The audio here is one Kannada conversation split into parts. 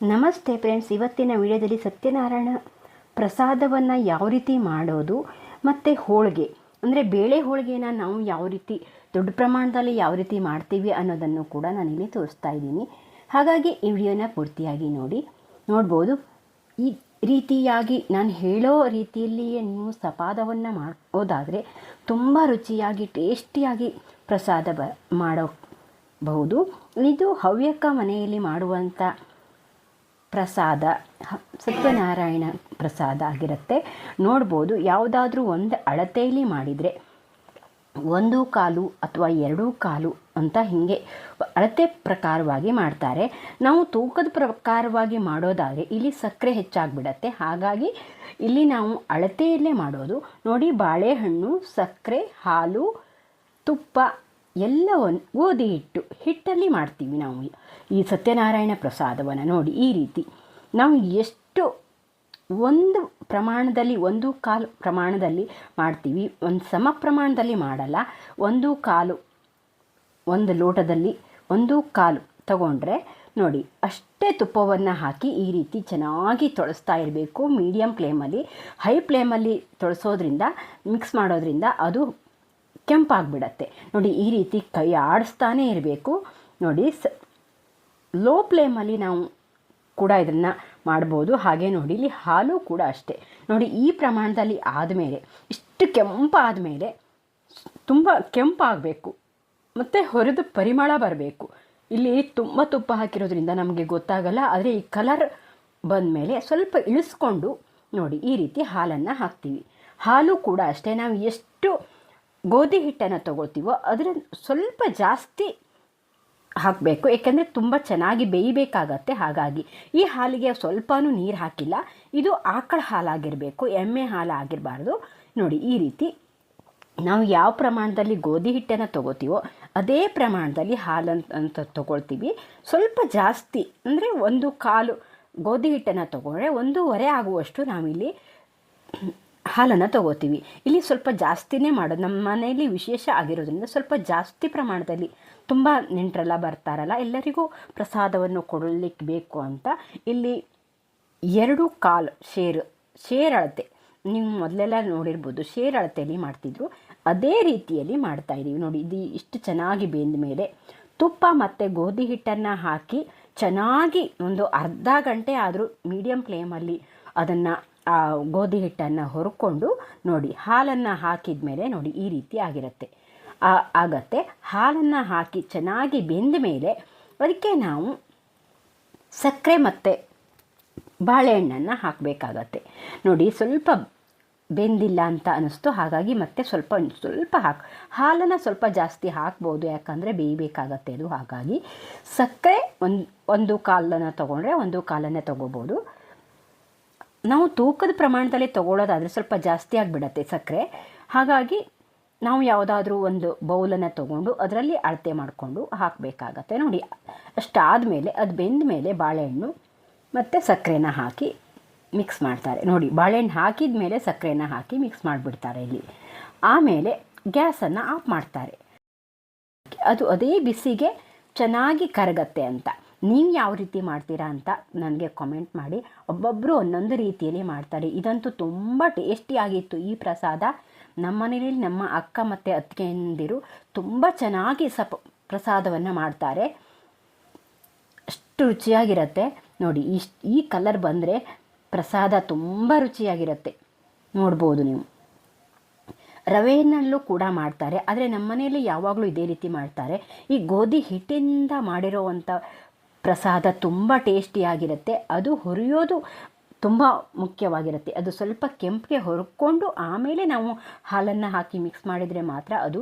ನಮಸ್ತೆ ಫ್ರೆಂಡ್ಸ್, ಇವತ್ತಿನ ವಿಡಿಯೋದಲ್ಲಿ ಸತ್ಯನಾರಾಯಣ ಪ್ರಸಾದವನ್ನು ಯಾವ ರೀತಿ ಮಾಡೋದು ಮತ್ತು ಹೋಳಿಗೆ, ಅಂದರೆ ಬೇಳೆ ಹೋಳಿಗೆನ ನಾವು ಯಾವ ರೀತಿ, ದೊಡ್ಡ ಪ್ರಮಾಣದಲ್ಲಿ ಯಾವ ರೀತಿ ಮಾಡ್ತೀವಿ ಅನ್ನೋದನ್ನು ಕೂಡ ನಾನಿಲ್ಲಿ ತೋರಿಸ್ತಾ ಇದ್ದೀನಿ. ಹಾಗಾಗಿ ಈ ವಿಡಿಯೋನ ಪೂರ್ತಿಯಾಗಿ ನೋಡಿ, ನೋಡ್ಬೋದು. ಈ ರೀತಿಯಾಗಿ ನಾನು ಹೇಳೋ ರೀತಿಯಲ್ಲಿಯೇ ನೀವು ಸಪಾದವನ್ನು ಮಾಡೋದಾದರೆ ತುಂಬ ರುಚಿಯಾಗಿ, ಟೇಸ್ಟಿಯಾಗಿ ಪ್ರಸಾದ ಬ ಮಾಡಬಹುದು ಇದು ಹವ್ಯಕ ಮನೆಯಲ್ಲಿ ಮಾಡುವಂಥ ಪ್ರಸಾದ ಸತ್ಯನಾರಾಯಣ ಪ್ರಸಾದ ಆಗಿರುತ್ತೆ. ನೋಡ್ಬೋದು ಯಾವುದಾದ್ರೂ ಒಂದು ಅಳತೆಯಲ್ಲಿ ಮಾಡಿದರೆ ಒಂದು ಕಾಲು ಅಥವಾ ಎರಡು ಕಾಲು ಅಂತ ಹೀಗೆ ಅಳತೆ ಪ್ರಕಾರವಾಗಿ ಮಾಡ್ತಾರೆ. ನಾವು ತೂಕದ ಪ್ರಕಾರವಾಗಿ ಮಾಡೋದಾದರೆ ಇಲ್ಲಿ ಸಕ್ಕರೆ ಹೆಚ್ಚಾಗಿಬಿಡತ್ತೆ. ಹಾಗಾಗಿ ಇಲ್ಲಿ ನಾವು ಅಳತೆಯಲ್ಲೇ ಮಾಡೋದು. ನೋಡಿ ಬಾಳೆಹಣ್ಣು, ಸಕ್ಕರೆ, ಹಾಲು, ತುಪ್ಪ ಎಲ್ಲವನ್ನು ಗೋಧಿ ಹಿಟ್ಟು ಹಿಟ್ಟಲ್ಲಿ ಮಾಡ್ತೀವಿ ನಾವು. ಈ ಸತ್ಯನಾರಾಯಣ ಪ್ರಸಾದವನ್ನು ನೋಡಿ ಈ ರೀತಿ. ನಾವು ಎಷ್ಟು ಒಂದು ಪ್ರಮಾಣದಲ್ಲಿ, ಒಂದು ಕಾಲು ಪ್ರಮಾಣದಲ್ಲಿ ಮಾಡ್ತೀವಿ. ಒಂದು ಸಮ ಪ್ರಮಾಣದಲ್ಲಿ ಮಾಡಲ್ಲ. ಒಂದು ಕಾಲು, ಒಂದು ಲೋಟದಲ್ಲಿ ಒಂದು ಕಾಲು ತಗೊಂಡ್ರೆ ನೋಡಿ, ಅಷ್ಟೇ ತುಪ್ಪವನ್ನು ಹಾಕಿ ಈ ರೀತಿ ಚೆನ್ನಾಗಿ ತೊಳಸ್ತಾ ಇರಬೇಕು. ಮೀಡಿಯಮ್ ಫ್ಲೇಮಲ್ಲಿ, ಹೈ ಫ್ಲೇಮಲ್ಲಿ ತೊಳಸೋದ್ರಿಂದ, ಮಿಕ್ಸ್ ಮಾಡೋದ್ರಿಂದ ಅದು ಕೆಂಪಾಗ್ಬಿಡತ್ತೆ. ನೋಡಿ, ಈ ರೀತಿ ಕೈ ಆಡಿಸ್ತಾನೇ ಇರಬೇಕು. ನೋಡಿ, ಸ ಲೋ ಫ್ಲೇಮಲ್ಲಿ ನಾವು ಕೂಡ ಇದನ್ನು ಮಾಡ್ಬೋದು. ಹಾಗೆ ನೋಡಿ, ಇಲ್ಲಿ ಹಾಲು ಕೂಡ ಅಷ್ಟೇ. ನೋಡಿ, ಈ ಪ್ರಮಾಣದಲ್ಲಿ ಆದಮೇಲೆ, ಇಷ್ಟು ಕೆಂಪಾದ ಮೇಲೆ ತುಂಬ ಕೆಂಪಾಗಬೇಕು. ಮತ್ತು ಹೊರದು ಪರಿಮಳ ಬರಬೇಕು. ಇಲ್ಲಿ ತುಂಬ ತುಪ್ಪ ಹಾಕಿರೋದ್ರಿಂದ ನಮಗೆ ಗೊತ್ತಾಗಲ್ಲ. ಆದರೆ ಈ ಕಲರ್ ಬಂದಮೇಲೆ ಸ್ವಲ್ಪ ಇಳಿಸ್ಕೊಂಡು ನೋಡಿ, ಈ ರೀತಿ ಹಾಲನ್ನು ಹಾಕ್ತೀವಿ. ಹಾಲು ಕೂಡ ಅಷ್ಟೇ. ನಾವು ಎಷ್ಟು ಗೋಧಿ ಹಿಟ್ಟನ್ನು ತಗೊಳ್ತೀವೋ ಅದರ ಸ್ವಲ್ಪ ಜಾಸ್ತಿ ಹಾಕಬೇಕು. ಏಕೆಂದರೆ ತುಂಬ ಚೆನ್ನಾಗಿ ಬೇಯಬೇಕಾಗತ್ತೆ. ಹಾಗಾಗಿ ಈ ಹಾಲಿಗೆ ಸ್ವಲ್ಪನೂ ನೀರು ಹಾಕಿಲ್ಲ. ಇದು ಆಕಳ ಹಾಲಾಗಿರಬೇಕು, ಎಮ್ಮೆ ಹಾಲು ಆಗಿರಬಾರ್ದು ನೋಡಿ, ಈ ರೀತಿ ನಾವು ಯಾವ ಪ್ರಮಾಣದಲ್ಲಿ ಗೋಧಿ ಹಿಟ್ಟನ್ನು ತಗೋತೀವೋ ಅದೇ ಪ್ರಮಾಣದಲ್ಲಿ ಹಾಲಂತ ಅಂತ ತಗೊಳ್ತೀವಿ. ಸ್ವಲ್ಪ ಜಾಸ್ತಿ ಅಂದರೆ ಒಂದು ಕಾಲು ಗೋಧಿ ಹಿಟ್ಟನ್ನು ತಗೊಂಡ್ರೆ ಒಂದೂವರೆ ಆಗುವಷ್ಟು ನಾವಿಲ್ಲಿ ಹಾಲನ್ನು ತಗೋತೀವಿ. ಇಲ್ಲಿ ಸ್ವಲ್ಪ ಜಾಸ್ತಿನೇ ಮಾಡೋದು ನಮ್ಮ ಮನೆಯಲ್ಲಿ ವಿಶೇಷ ಆಗಿರೋದ್ರಿಂದ ಸ್ವಲ್ಪ ಜಾಸ್ತಿ ಪ್ರಮಾಣದಲ್ಲಿ ತುಂಬ ನೆಂಟರೆಲ್ಲ ಬರ್ತಾರಲ್ಲ, ಎಲ್ಲರಿಗೂ ಪ್ರಸಾದವನ್ನು ಕೊಡಲಿಕ್ಕೆ ಬೇಕು ಅಂತ ಇಲ್ಲಿ ಎರಡು ಕಾಲು ಶೇರು, ಶೇರ್ ಅಳತೆ. ನೀವು ಮೊದಲೆಲ್ಲ ನೋಡಿರ್ಬೋದು, ಶೇರ್ ಅಳತೆಯಲ್ಲಿ ಮಾಡ್ತಿದ್ರು. ಅದೇ ರೀತಿಯಲ್ಲಿ ಮಾಡ್ತಾ ಇದ್ದೀವಿ ನೋಡಿ, ಇದು ಇಷ್ಟು ಚೆನ್ನಾಗಿ ಬೆಂದ ಮೇಲೆ ತುಪ್ಪ ಮತ್ತು ಗೋಧಿ ಹಿಟ್ಟನ್ನು ಹಾಕಿ ಚೆನ್ನಾಗಿ ಒಂದು ಅರ್ಧ ಗಂಟೆ ಆದರೂ ಮೀಡಿಯಮ್ ಫ್ಲೇಮಲ್ಲಿ ಅದನ್ನು ಗೋಧಿ ಹಿಟ್ಟನ್ನು ಹೊರ್ಕೊಂಡು ನೋಡಿ, ಹಾಲನ್ನು ಹಾಕಿದ ಮೇಲೆ ನೋಡಿ ಈ ರೀತಿ ಆಗಿರುತ್ತೆ. ಆ- ಆಗತ್ತೆ. ಹಾಲನ್ನು ಹಾಕಿ ಚೆನ್ನಾಗಿ ಬೆಂದ ಮೇಲೆ ಅದಕ್ಕೆ ನಾವು ಸಕ್ಕರೆ ಮತ್ತು ಬಾಳೆಹಣ್ಣನ್ನು ಹಾಕಬೇಕಾಗತ್ತೆ. ನೋಡಿ, ಸ್ವಲ್ಪ ಬೆಂದಿಲ್ಲ ಅಂತ ಅನ್ನಿಸ್ತು ಹಾಗಾಗಿ ಮತ್ತೆ ಸ್ವಲ್ಪ ಸ್ವಲ್ಪ ಹಾಕಿ, ಹಾಲನ್ನು ಸ್ವಲ್ಪ ಜಾಸ್ತಿ ಹಾಕ್ಬೋದು. ಯಾಕಂದರೆ ಬೇಯಬೇಕಾಗತ್ತೆ ಅದು. ಹಾಗಾಗಿ ಸಕ್ಕರೆ ಒಂದು ಒಂದು ಕಾಲನ್ನು ತೊಗೊಂಡ್ರೆ ಒಂದು ಕಾಲನ್ನೇ ತೊಗೋಬೋದು. ನಾವು ತೂಕದ ಪ್ರಮಾಣದಲ್ಲಿ ತೊಗೊಳ್ಳೋದಾದರೆ ಸ್ವಲ್ಪ ಜಾಸ್ತಿ ಆಗಿಬಿಡತ್ತೆ ಸಕ್ಕರೆ. ಹಾಗಾಗಿ ನಾವು ಯಾವುದಾದ್ರೂ ಒಂದು ಬೌಲನ್ನು ತೊಗೊಂಡು ಅದರಲ್ಲಿ ಅಳತೆ ಮಾಡಿಕೊಂಡು ಹಾಕಬೇಕಾಗತ್ತೆ. ನೋಡಿ, ಅಷ್ಟಾದಮೇಲೆ ಅದು ಬೆಂದ ಮೇಲೆ ಬಾಳೆಹಣ್ಣು ಮತ್ತು ಸಕ್ಕರೆನ ಹಾಕಿ ಮಿಕ್ಸ್ ಮಾಡ್ತಾರೆ. ನೋಡಿ, ಬಾಳೆಹಣ್ಣು ಹಾಕಿದ ಮೇಲೆ ಸಕ್ಕರೆನ ಹಾಕಿ ಮಿಕ್ಸ್ ಮಾಡಿಬಿಡ್ತಾರೆ ಇಲ್ಲಿ. ಆಮೇಲೆ ಗ್ಯಾಸನ್ನು ಆಫ್ ಮಾಡ್ತಾರೆ. ಅದು ಅದೇ ಬಿಸಿಗೆ ಚೆನ್ನಾಗಿ ಕರಗತ್ತೆ ಅಂತ. ನೀವು ಯಾವ ರೀತಿ ಮಾಡ್ತೀರಾ ಅಂತ ನನಗೆ ಕಾಮೆಂಟ್ ಮಾಡಿ. ಒಬ್ಬೊಬ್ಬರು ಒಂದೊಂದು ರೀತಿಯಲ್ಲಿ ಮಾಡ್ತಾರೆ. ಇದಂತೂ ತುಂಬ ಟೇಸ್ಟಿಯಾಗಿತ್ತು ಈ ಪ್ರಸಾದ. ನಮ್ಮ ಮನೆಯಲ್ಲಿ ನಮ್ಮ ಅಕ್ಕ ಮತ್ತು ಅತ್ತಿಗೆಯಂದಿರು ತುಂಬ ಚೆನ್ನಾಗಿ ಸಪ ಪ್ರಸಾದವನ್ನು ಮಾಡ್ತಾರೆ. ಅಷ್ಟು ರುಚಿಯಾಗಿರುತ್ತೆ. ನೋಡಿ, ಇಷ್ಟು ಈ ಕಲರ್ ಬಂದರೆ ಪ್ರಸಾದ ತುಂಬ ರುಚಿಯಾಗಿರುತ್ತೆ. ನೋಡ್ಬೋದು ನೀವು. ರವೆಯನ್ನಲ್ಲೂ ಕೂಡ ಮಾಡ್ತಾರೆ. ಆದರೆ ನಮ್ಮ ಮನೆಯಲ್ಲಿ ಯಾವಾಗಲೂ ಇದೇ ರೀತಿ ಮಾಡ್ತಾರೆ. ಈ ಗೋಧಿ ಹಿಟ್ಟಿಂದ ಮಾಡಿರೋವಂಥ ಪ್ರಸಾದ ತುಂಬ ಟೇಸ್ಟಿಯಾಗಿರುತ್ತೆ ಅದು ಹುರಿಯೋದು ತುಂಬ ಮುಖ್ಯವಾಗಿರುತ್ತೆ. ಅದು ಸ್ವಲ್ಪ ಕೆಂಪಿಗೆ ಹುರ್ಕೊಂಡು ಆಮೇಲೆ ನಾವು ಹಾಲನ್ನು ಹಾಕಿ ಮಿಕ್ಸ್ ಮಾಡಿದರೆ ಮಾತ್ರ ಅದು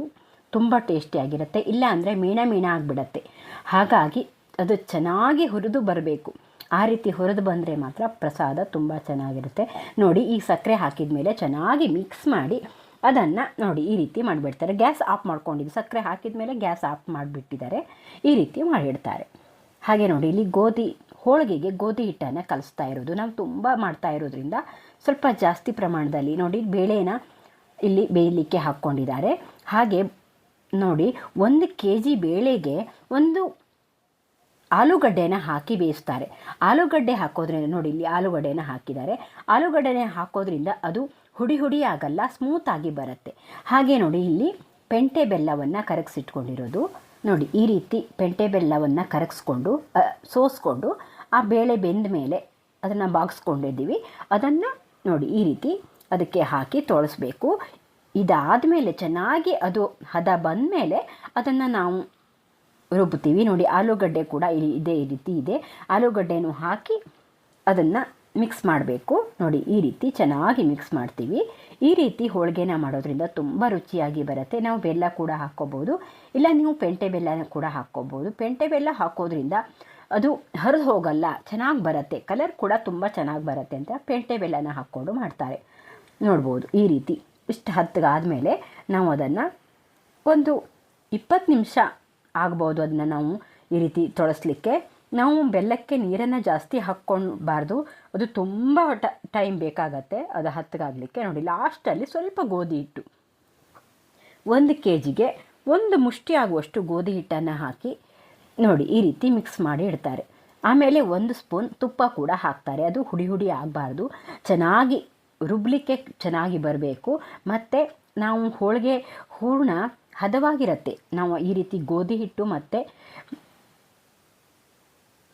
ತುಂಬ ಟೇಸ್ಟಿಯಾಗಿರುತ್ತೆ ಇಲ್ಲ ಅಂದರೆ ಮೀಣ ಮೀಣ ಆಗಿಬಿಡತ್ತೆ. ಹಾಗಾಗಿ ಅದು ಚೆನ್ನಾಗಿ ಹುರಿದು ಬರಬೇಕು. ಆ ರೀತಿ ಹುರಿದು ಬಂದರೆ ಮಾತ್ರ ಪ್ರಸಾದ ತುಂಬ ಚೆನ್ನಾಗಿರುತ್ತೆ. ನೋಡಿ, ಈ ಸಕ್ಕರೆ ಹಾಕಿದ ಮೇಲೆ ಚೆನ್ನಾಗಿ ಮಿಕ್ಸ್ ಮಾಡಿ ಅದನ್ನು ನೋಡಿ, ಈ ರೀತಿ ಮಾಡಿಬಿಡ್ತಾರೆ. ಗ್ಯಾಸ್ ಆಫ್ ಮಾಡ್ಕೊಂಡಿದ್ದು. ಸಕ್ಕರೆ ಹಾಕಿದ ಮೇಲೆ ಗ್ಯಾಸ್ ಆಫ್ ಮಾಡಿಬಿಟ್ಟಿದ್ದಾರೆ. ಈ ರೀತಿ ಮಾಡಿಡ್ತಾರೆ. ಹಾಗೆ ನೋಡಿ, ಇಲ್ಲಿ ಗೋಧಿ, ಹೋಳಿಗೆಗೆ ಗೋಧಿ ಹಿಟ್ಟನ್ನು ಕಲಿಸ್ತಾ ಇರೋದು. ನಾವು ತುಂಬ ಮಾಡ್ತಾ ಇರೋದ್ರಿಂದ ಸ್ವಲ್ಪ ಜಾಸ್ತಿ ಪ್ರಮಾಣದಲ್ಲಿ ನೋಡಿ, ಬೇಳೆನ ಇಲ್ಲಿ ಬೇಯಲಿಕ್ಕೆ ಹಾಕ್ಕೊಂಡಿದ್ದಾರೆ. ಹಾಗೆ ನೋಡಿ, ಒಂದು ಕೆ ಜಿ ಬೇಳೆಗೆ ಒಂದು ಆಲೂಗಡ್ಡೆನ ಹಾಕಿ ಬೇಯಿಸ್ತಾರೆ. ಆಲೂಗಡ್ಡೆ ಹಾಕೋದ್ರಿಂದ ನೋಡಿ, ಇಲ್ಲಿ ಆಲೂಗಡ್ಡೆನ ಹಾಕಿದ್ದಾರೆ. ಆಲೂಗಡ್ಡೆನ ಹಾಕೋದ್ರಿಂದ ಅದು ಹುಡಿ ಹುಡಿ ಆಗಲ್ಲ ಸ್ಮೂತಾಗಿ ಬರುತ್ತೆ. ಹಾಗೆ ನೋಡಿ, ಇಲ್ಲಿ ಪೆಂಟೆ ಬೆಲ್ಲವನ್ನು ಕರಗಿಸಿಟ್ಕೊಂಡಿರೋದು. ನೋಡಿ, ಈ ರೀತಿ ಪೆಂಟೆ ಬೆಲ್ಲವನ್ನು ಕರಗಿಸ್ಕೊಂಡು ಸೋಸ್ಕೊಂಡು, ಆ ಬೇಳೆ ಬೆಂದ ಮೇಲೆ ಅದನ್ನು ಬಾಗಿಸ್ಕೊಂಡಿದ್ದೀವಿ. ಅದನ್ನು ನೋಡಿ, ಈ ರೀತಿ ಅದಕ್ಕೆ ಹಾಕಿ ತೊಳಸ್ಬೇಕು. ಇದಾದ ಮೇಲೆ ಚೆನ್ನಾಗಿ ಅದು ಹದ ಬಂದ ಮೇಲೆ ಅದನ್ನು ನಾವು ರುಬ್ತೀವಿ. ನೋಡಿ, ಆಲೂಗಡ್ಡೆ ಕೂಡ ಇದೇ ರೀತಿ ಇದೆ. ಆಲೂಗಡ್ಡೆನೂ ಹಾಕಿ ಅದನ್ನು ಮಿಕ್ಸ್ ಮಾಡಬೇಕು. ನೋಡಿ, ಈ ರೀತಿ ಚೆನ್ನಾಗಿ ಮಿಕ್ಸ್ ಮಾಡ್ತೀವಿ. ಈ ರೀತಿ ಹೋಳಿಗೆನ ಮಾಡೋದ್ರಿಂದ ತುಂಬ ರುಚಿಯಾಗಿ ಬರುತ್ತೆ. ನಾವು ಬೆಲ್ಲ ಕೂಡ ಹಾಕ್ಕೋಬೋದು. ಇಲ್ಲ, ನೀವು ಪೆಂಟೆ ಬೆಲ್ಲನ ಕೂಡ ಹಾಕ್ಕೋಬೋದು. ಪೆಂಟೆ ಬೆಲ್ಲ ಹಾಕೋದ್ರಿಂದ ಅದು ಹರಿದು ಹೋಗಲ್ಲ, ಚೆನ್ನಾಗಿ ಬರುತ್ತೆ. ಕಲರ್ ಕೂಡ ತುಂಬ ಚೆನ್ನಾಗಿ ಬರುತ್ತೆ ಅಂತ ಪೆಂಟೆ ಬೆಲ್ಲನ ಹಾಕ್ಕೊಂಡು ಮಾಡ್ತಾರೆ. ನೋಡ್ಬೋದು, ಈ ರೀತಿ. ಇಷ್ಟು ಹತ್ತಿಗಾದಮೇಲೆ ನಾವು ಅದನ್ನು ಒಂದು ಇಪ್ಪತ್ತು ನಿಮಿಷ ಆಗ್ಬೋದು ಅದನ್ನ ನಾವು ಈ ರೀತಿ ತೊಳಸ್ಲಿಕ್ಕೆ. ನಾವು ಬೆಲ್ಲಕ್ಕೆ ನೀರನ್ನು ಜಾಸ್ತಿ ಹಾಕ್ಕೊಳ್ಬಾರ್ದು. ಅದು ತುಂಬ ಟೈಮ್ ಬೇಕಾಗತ್ತೆ. ಅದು ಹತ್ತಗಾಗಲಿಕ್ಕೆ ನೋಡಿ ಲಾಸ್ಟಲ್ಲಿ ಸ್ವಲ್ಪ ಗೋಧಿ ಹಿಟ್ಟು. ಒಂದು ಕೆ ಜಿಗೆ ಒಂದು ಮುಷ್ಟಿ ಆಗುವಷ್ಟು ಗೋಧಿ ಹಿಟ್ಟನ್ನು ಹಾಕಿ ನೋಡಿ, ಈ ರೀತಿ ಮಿಕ್ಸ್ ಮಾಡಿ ಇಡ್ತಾರೆ. ಆಮೇಲೆ ಒಂದು ಸ್ಪೂನ್ ತುಪ್ಪ ಕೂಡ ಹಾಕ್ತಾರೆ. ಅದು ಹುಡಿ ಹುಡಿ ಆಗಬಾರ್ದು. ಚೆನ್ನಾಗಿ ರುಬ್ಲಿಕ್ಕೆ ಚೆನ್ನಾಗಿ ಬರಬೇಕು. ಮತ್ತು ನಾವು ಹೋಳಿಗೆ ಹೂರ್ಣ ಹದವಾಗಿರುತ್ತೆ. ನಾವು ಈ ರೀತಿ ಗೋಧಿ ಹಿಟ್ಟು ಮತ್ತು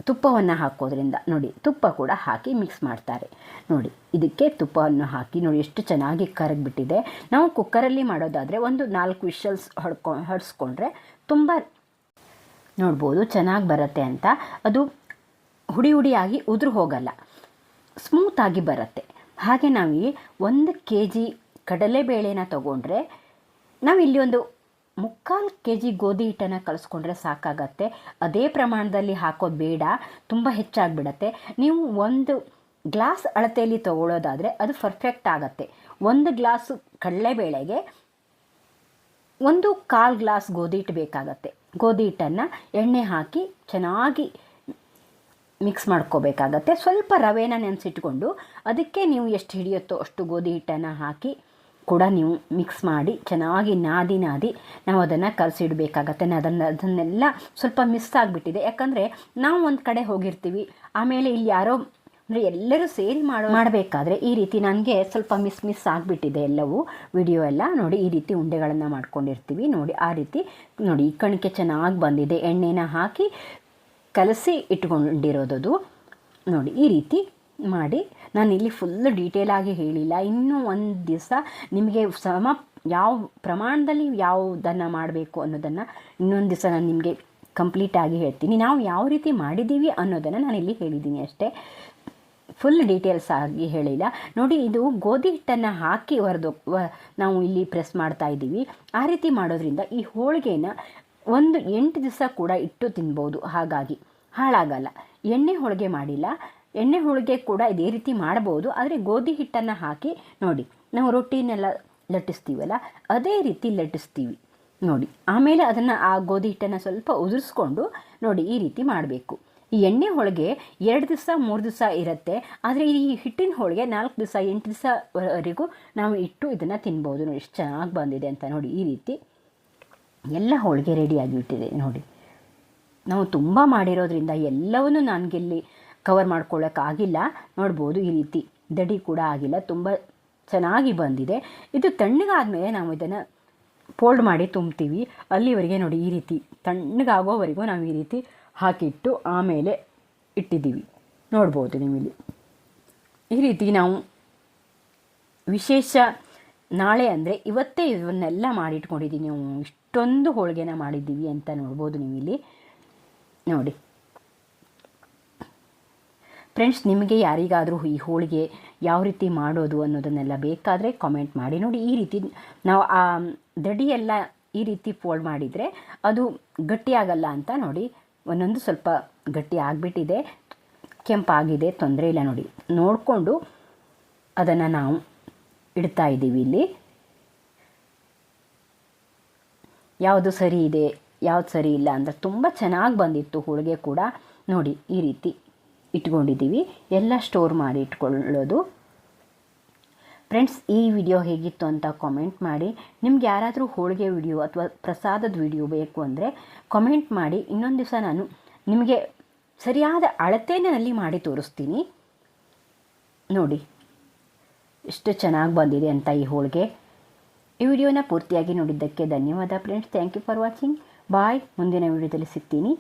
ತುಪ್ಪವನ್ನು ಹಾಕೋದ್ರಿಂದ ನೋಡಿ, ತುಪ್ಪ ಕೂಡ ಹಾಕಿ ಮಿಕ್ಸ್ ಮಾಡ್ತಾರೆ. ನೋಡಿ, ಇದಕ್ಕೆ ತುಪ್ಪವನ್ನು ಹಾಕಿ ನೋಡಿ ಎಷ್ಟು ಚೆನ್ನಾಗಿ ಕರಗಿಬಿಟ್ಟಿದೆ ನಾವು ಕುಕ್ಕರಲ್ಲಿ ಮಾಡೋದಾದರೆ ಒಂದು ನಾಲ್ಕು ವಿಷಲ್ಸ್ ಹೊಡ್ಕೊ, ಹೊಡೆಸ್ಕೊಂಡ್ರೆ ತುಂಬ ನೋಡ್ಬೋದು ಚೆನ್ನಾಗಿ ಬರುತ್ತೆ ಅಂತ. ಅದು ಹುಡಿ ಹುಡಿಯಾಗಿ ಉದುರು ಹೋಗಲ್ಲ ಸ್ಮೂತಾಗಿ ಬರುತ್ತೆ. ಹಾಗೆ ನಾವು ಒಂದು ಕೆ ಜಿ ಕಡಲೆಬೇಳೆನ ತಗೊಂಡ್ರೆ ನಾವಿಲ್ಲಿ ಒಂದು ಮುಕ್ಕಾಲು ಕೆ ಜಿ ಗೋಧಿ ಹಿಟ್ಟನ್ನು ಕಲಿಸ್ಕೊಂಡ್ರೆ ಸಾಕಾಗತ್ತೆ. ಅದೇ ಪ್ರಮಾಣದಲ್ಲಿ ಹಾಕೋದು ಬೇಡ, ತುಂಬ ಹೆಚ್ಚಾಗಿಬಿಡತ್ತೆ. ನೀವು ಒಂದು ಗ್ಲಾಸ್ ಅಳತೆಯಲ್ಲಿ ತಗೊಳ್ಳೋದಾದರೆ ಅದು ಪರ್ಫೆಕ್ಟ್ ಆಗುತ್ತೆ. ಒಂದು ಗ್ಲಾಸು ಕಡಲೆಬೇಳೆಗೆ ಒಂದು ಕಾಲು ಗ್ಲಾಸ್ ಗೋಧಿ ಹಿಟ್ಟು ಬೇಕಾಗತ್ತೆ. ಗೋಧಿ ಹಿಟ್ಟನ್ನು ಎಣ್ಣೆ ಹಾಕಿ ಚೆನ್ನಾಗಿ ಮಿಕ್ಸ್ ಮಾಡ್ಕೋಬೇಕಾಗತ್ತೆ. ಸ್ವಲ್ಪ ರವೆನ ನೆನೆಸಿಟ್ಕೊಂಡು ಅದಕ್ಕೆ ನೀವು ಎಷ್ಟು ಹಿಡಿಯುತ್ತೋ ಅಷ್ಟು ಗೋಧಿ ಹಿಟ್ಟನ್ನು ಹಾಕಿ ಕೂಡ ನೀವು ಮಿಕ್ಸ್ ಮಾಡಿ, ಚೆನ್ನಾಗಿ ನಾದಿ ನಾದಿ ನಾವು ಅದನ್ನು ಕಲಸಿಡಬೇಕಾಗತ್ತೆ. ಅದನ್ನು, ಅದನ್ನೆಲ್ಲ ಸ್ವಲ್ಪ ಮಿಸ್ ಆಗಿಬಿಟ್ಟಿದೆ. ಯಾಕಂದರೆ ನಾವು ಒಂದು ಕಡೆ ಹೋಗಿರ್ತೀವಿ, ಆಮೇಲೆ ಇಲ್ಲಿ ಯಾರೋ, ಅಂದರೆ ಎಲ್ಲರೂ ಸೇರಿ ಮಾಡೋ, ಮಾಡಬೇಕಾದ್ರೆ ಈ ರೀತಿ ನನಗೆ ಸ್ವಲ್ಪ ಮಿಸ್ ಮಿಸ್ ಆಗಿಬಿಟ್ಟಿದೆ ಎಲ್ಲವೂ. ವಿಡಿಯೋ ಎಲ್ಲ ನೋಡಿ, ಈ ರೀತಿ ಉಂಡೆಗಳನ್ನು ಮಾಡ್ಕೊಂಡಿರ್ತೀವಿ. ನೋಡಿ, ಆ ರೀತಿ ನೋಡಿ, ಈ ಕಣಿಕೆ ಚೆನ್ನಾಗಿ ಬಂದಿದೆ. ಎಣ್ಣೆನ ಹಾಕಿ ಕಲಸಿ ಇಟ್ಕೊಂಡಿರೋದದು. ನೋಡಿ, ಈ ರೀತಿ ಮಾಡಿ ನಾನು ಇಲ್ಲಿ ಫುಲ್ ಡೀಟೇಲಾಗಿ ಹೇಳಿಲ್ಲ. ಇನ್ನೂ ಒಂದು ದಿವಸ ನಿಮಗೆ ಸಮ ಯಾವ ಪ್ರಮಾಣದಲ್ಲಿ ಯಾವುದನ್ನು ಮಾಡಬೇಕು ಅನ್ನೋದನ್ನು ಇನ್ನೊಂದು ದಿವಸ ನಾನು ನಿಮಗೆ ಕಂಪ್ಲೀಟಾಗಿ ಹೇಳ್ತೀನಿ. ನಾವು ಯಾವ ರೀತಿ ಮಾಡಿದ್ದೀವಿ ಅನ್ನೋದನ್ನು ನಾನು ಇಲ್ಲಿ ಹೇಳಿದ್ದೀನಿ ಅಷ್ಟೇ. ಫುಲ್ ಡೀಟೇಲ್ಸ್ ಆಗಿ ಹೇಳಿಲ್ಲ. ನೋಡಿ, ಇದು ಗೋಧಿ ಹಿಟ್ಟನ್ನು ಹಾಕಿ ಹೊರದು ನಾವು ಇಲ್ಲಿ ಪ್ರೆಸ್ ಮಾಡ್ತಾ ಇದ್ದೀವಿ. ಆ ರೀತಿ ಮಾಡೋದ್ರಿಂದ ಈ ಹೋಳಿಗೆನ ಒಂದು ಎಂಟು ದಿವಸ ಕೂಡ ಇಟ್ಟು ತಿನ್ಬೋದು. ಹಾಗಾಗಿ ಹಾಳಾಗಲ್ಲ. ಎಣ್ಣೆ ಹೋಳಿಗೆ ಮಾಡಿಲ್ಲ. ಎಣ್ಣೆ ಹೋಳಿಗೆ ಕೂಡ ಇದೇ ರೀತಿ ಮಾಡ್ಬೋದು ಆದರೆ ಗೋಧಿ ಹಿಟ್ಟನ್ನು ಹಾಕಿ ನೋಡಿ, ನಾವು ರೊಟ್ಟಿನೆಲ್ಲ ಲಟ್ಟಿಸ್ತೀವಲ್ಲ, ಅದೇ ರೀತಿ ಲಟ್ಟಿಸ್ತೀವಿ. ನೋಡಿ, ಆಮೇಲೆ ಅದನ್ನು ಆ ಗೋಧಿ ಹಿಟ್ಟನ್ನು ಸ್ವಲ್ಪ ಉದುರಿಸ್ಕೊಂಡು ನೋಡಿ ಈ ರೀತಿ ಮಾಡಬೇಕು. ಈ ಎಣ್ಣೆ ಹೋಳಿಗೆ ಎರಡು ದಿವಸ, ಮೂರು ದಿವಸ ಇರುತ್ತೆ. ಆದರೆ ಈ ಹಿಟ್ಟಿನ ಹೋಳಿಗೆ ನಾಲ್ಕು ದಿವಸ, ಎಂಟು ದಿವಸವರೆಗೂ ನಾವು ಇಟ್ಟು ಇದನ್ನು ತಿನ್ಬೋದು. ನೋಡಿ, ಎಷ್ಟು ಚೆನ್ನಾಗಿ ಬಂದಿದೆ ಅಂತ ನೋಡಿ ಈ ರೀತಿ. ಎಲ್ಲ ಹೋಳಿಗೆ ರೆಡಿಯಾಗಿಬಿಟ್ಟಿದೆ ನೋಡಿ, ನಾವು ತುಂಬ ಮಾಡಿರೋದ್ರಿಂದ ಎಲ್ಲವನ್ನೂ ನನಗಿಲ್ಲಿ ಕವರ್ ಮಾಡ್ಕೊಳ್ಳೋಕ್ಕಾಗಿಲ್ಲ ನೋಡ್ಬೋದು ಈ ರೀತಿ ದಡಿ ಕೂಡ ಆಗಿಲ್ಲ. ತುಂಬ ಚೆನ್ನಾಗಿ ಬಂದಿದೆ. ಇದು ತಣ್ಣಗಾದಮೇಲೆ ನಾವು ಇದನ್ನು ಫೋಲ್ಡ್ ಮಾಡಿ ತುಂಬ್ತೀವಿ. ಅಲ್ಲಿವರೆಗೆ ನೋಡಿ ಈ ರೀತಿ ತಣ್ಣಗಾಗೋವರೆಗೂ ನಾವು ಈ ರೀತಿ ಹಾಕಿಟ್ಟು ಆಮೇಲೆ ಇಟ್ಟಿದ್ದೀವಿ. ನೋಡ್ಬೋದು ನೀವಿಲ್ಲಿ ಈ ರೀತಿ ನಾವು ವಿಶೇಷ ನಾಳೆ ಅಂದರೆ ಇವತ್ತೇ ಇವನ್ನೆಲ್ಲ ಮಾಡಿಟ್ಕೊಂಡಿದ್ದೀನಿ ನಾವು ಇಷ್ಟೊಂದು ಹೋಳಿಗೆನ ಮಾಡಿದ್ದೀವಿ ಅಂತ ನೋಡ್ಬೋದು ನೀವಿಲ್ಲಿ ನೋಡಿ. ಫ್ರೆಂಡ್ಸ್ ನಿಮಗೆ ಯಾರಿಗಾದರೂ ಈ ಹೋಳಿಗೆ ಯಾವ ರೀತಿ ಮಾಡೋದು ಅನ್ನೋದನ್ನೆಲ್ಲ ಬೇಕಾದರೆ ಕಾಮೆಂಟ್ ಮಾಡಿ. ನೋಡಿ, ಈ ರೀತಿ ನಾವು, ಆ, ದಡಿಯೆಲ್ಲ ಈ ರೀತಿ ಫೋಲ್ಡ್ ಮಾಡಿದರೆ ಅದು ಗಟ್ಟಿಯಾಗಲ್ಲ ಅಂತ ನೋಡಿ, ಒಂದೊಂದು ಸ್ವಲ್ಪ ಗಟ್ಟಿ ಆಗಿಬಿಟ್ಟಿದೆ, ಕೆಂಪಾಗಿದೆ, ತೊಂದರೆ ಇಲ್ಲ ನೋಡಿ. ನೋಡಿಕೊಂಡು ಅದನ್ನು ನಾವು ಇಡ್ತಾ ಇದ್ದೀವಿ ಇಲ್ಲಿ. ಯಾವುದು ಸರಿ ಇದೆ, ಯಾವ್ದು ಸರಿ ಇಲ್ಲ ಅಂದರೆ ತುಂಬ ಚೆನ್ನಾಗಿ ಬಂದಿತ್ತು ಹೋಳಿಗೆ ಕೂಡ. ನೋಡಿ, ಈ ರೀತಿ. ಇಟ್ಕೊಂಡಿದ್ದೀವಿ. ಎಲ್ಲ ಸ್ಟೋರ್ ಮಾಡಿ ಇಟ್ಕೊಳ್ಳೋದು. ಫ್ರೆಂಡ್ಸ್ ಈ ವಿಡಿಯೋ ಹೇಗಿತ್ತು ಅಂತ ಕಾಮೆಂಟ್ ಮಾಡಿ. ನಿಮ್ಗೆ ಯಾರಾದರೂ ಹೋಳಿಗೆ ವಿಡಿಯೋ ಅಥವಾ ಪ್ರಸಾದದ ವಿಡಿಯೋ ಬೇಕು ಅಂದರೆ ಕಾಮೆಂಟ್ ಮಾಡಿ. ಇನ್ನೊಂದು ದಿವಸ ನಾನು ನಿಮಗೆ ಸರಿಯಾದ ಅಳತೆನಲ್ಲಿ ಮಾಡಿ ತೋರಿಸ್ತೀನಿ. ನೋಡಿ, ಎಷ್ಟು ಚೆನ್ನಾಗಿ ಬಂದಿದೆ ಅಂತ ಈ ಹೋಳಿಗೆ. ಈ ವಿಡಿಯೋನ ಪೂರ್ತಿಯಾಗಿ ನೋಡಿದ್ದಕ್ಕೆ ಧನ್ಯವಾದ friends thank you for watching bye ಮುಂದಿನ ವಿಡಿಯೋದಲ್ಲಿ ಸಿಗ್ತೀನಿ.